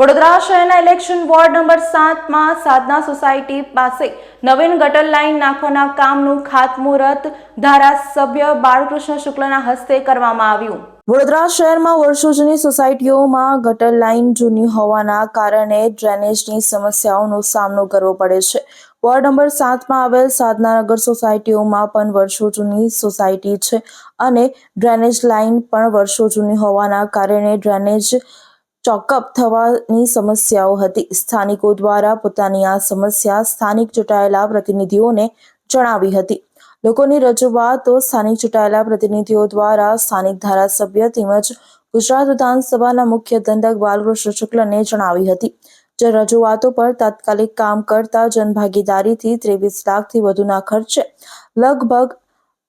વડોદરા શહેરના election ward number સાતમાં સાધના society પાસે નવીન ગટર લાઇન નાખવાના કામનું ખાતમુહૂર્ત ધારાસભ્ય બાળકૃષ્ણ શુક્લના હસ્તે કરવામાં આવ્યું. વડોદરા શહેરમાં વર્ષો જૂની સોસાયટીઓમાં ગટર લાઇન જૂની હોવાના કારણે ડ્રેનેજની સમસ્યાઓનો સામનો કરવો પડે છે. વોર્ડ નંબર સાતમાં આવેલ સાધનાનગર સોસાયટીઓમાં પણ વર્ષો જૂની સોસાયટી છે અને ડ્રેનેજ લાઇન પણ વર્ષો જૂની હોવાના કારણે ડ્રેનેજ ચોકઅપ થવાની સમસ્યાઓ હતી. સ્થાનિકો દ્વારા પોતાની આ સમસ્યા સ્થાનિક ચૂંટાયેલા પ્રતિનિધિઓને જણાવી હતી. લોકોની રજૂઆતો સ્થાનિક ચૂંટાયેલા પ્રતિનિધિઓ દ્વારા સ્થાનિક ધારાસભ્ય તેમજ ગુજરાત વિધાનસભાના મુખ્ય દંડક બાલકૃષ્ણ શુક્લને જણાવી હતી. જે રજૂઆતો પર તાત્કાલિક કામ કરતા જનભાગીદારીથી ત્રેવીસ લાખથી વધુના ખર્ચે લગભગ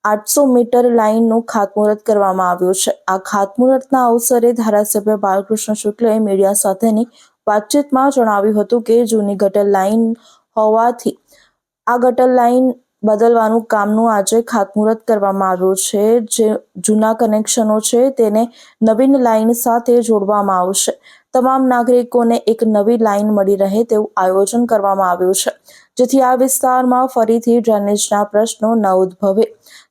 આઠસો મીટર લાઇનનું ખાતમુહૂર્ત કરવામાં આવ્યું છે. આ ખાતમુહૂર્તના અવસરે ધારાસભ્ય બાલકૃષ્ણ શુક્લએ મીડિયા સાથેની વાતચીતમાં જણાવ્યું હતું કે, જૂની ગટર લાઇન હોવાથી આ ગટર લાઇન બદલવાનું કામનું આજે ખાતમુહૂર્ત કરવામાં આવ્યું છે. જે જૂના કનેક્શનો છે, તેને નવીન લાઇન સાથે જોડવામાં આવશે. તમામ નાગરિકોને એક નવી લાઇન મળી રહે તેવું આયોજન કરવામાં આવ્યું છે. જેથી આ વિસ્તારમાં ફરીથી ડ્રેનેજના પ્રશ્નો ન ઉદ્ભવે.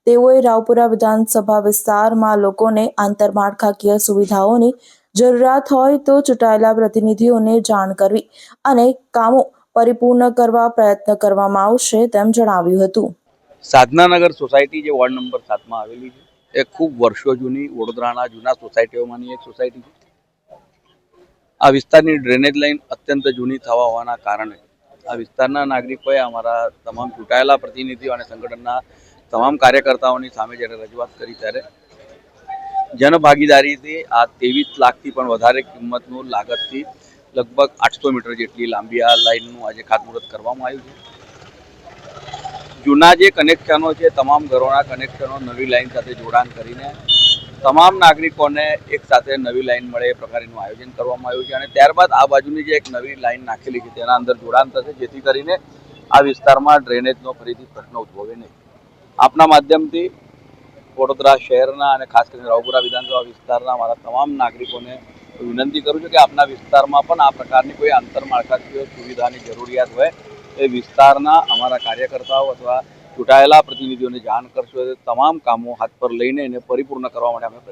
તેઓએ રાવપુરા વિધાનસભા વિસ્તારમાં લોકોને આંતરમાળખાકીય સુવિધાઓની જરૂરિયાત હોય તો ચૂંટાયેલા પ્રતિનિધિઓને જાણ કરવી અને કામો પરિપૂર્ણ કરવા પ્રયત્ન કરવામાં આવશે તેમ જણાવ્યું હતું. સાધનાનગર સોસાયટી જે વોર્ડ નંબર સાતમાં આવેલી છે, એ ખૂબ વર્ષો જૂની, વડોદરાના જૂના સોસાયટીઓમાંની એક સોસાયટી છે. આ વિસ્તારની ડ્રેનેજ લાઇન અત્યંત જૂની થવા હોવાના કારણે આ વિસ્તારના નાગરિકોએ અમારા તમામ ચૂંટાયેલા પ્રતિનિધિઓ અને સંગઠનના તમામ કાર્યકર્તાઓની સામે જ્યારે રજૂઆત કરી ત્યારે જનભાગીદારીથી આ ત્રેવીસ લાખથી પણ વધારે કિંમતનું લાગતથી લગભગ આઠસો મીટર જેટલી લાંબી આ લાઇનનું આજે ખાતમુહૂર્ત કરવામાં આવ્યું છે. જૂના જે કનેક્શનો છે, તમામ ઘરોના કનેક્શનો નવી લાઈન સાથે જોડાણ કરીને તમામ નાગરિકોને એક સાથે નવી લાઈન મળે એ પ્રકારનું આયોજન કરવામાં આવ્યું છે અને ત્યારબાદ આ બાજુની જે એક નવી લાઈન નાખેલી છે તેના અંદર જોડાણ થશે, જેથી કરીને આ વિસ્તારમાં ડ્રેનેજનો ફરીથી પ્રશ્ન ઉદ્ભવે નહીં. આપના માધ્યમથી વડોદરા શહેરના અને ખાસ કરીને રાવપુરા વિધાનસભા વિસ્તારના મારા તમામ નાગરિકોને વિનંતી કરું છું કે આપના વિસ્તારમાં પણ આ પ્રકારની કોઈ આંતરમાળખાકીય સુવિધાની જરૂરિયાત હોય એ વિસ્તારના અમારા કાર્યકર્તાઓ અથવા ચૂંટાયેલા પ્રતિનિધિઓને જાણ કરશો એ તમામ કામો હાથ પર લઈને એને પરિપૂર્ણ કરવા માટે અમે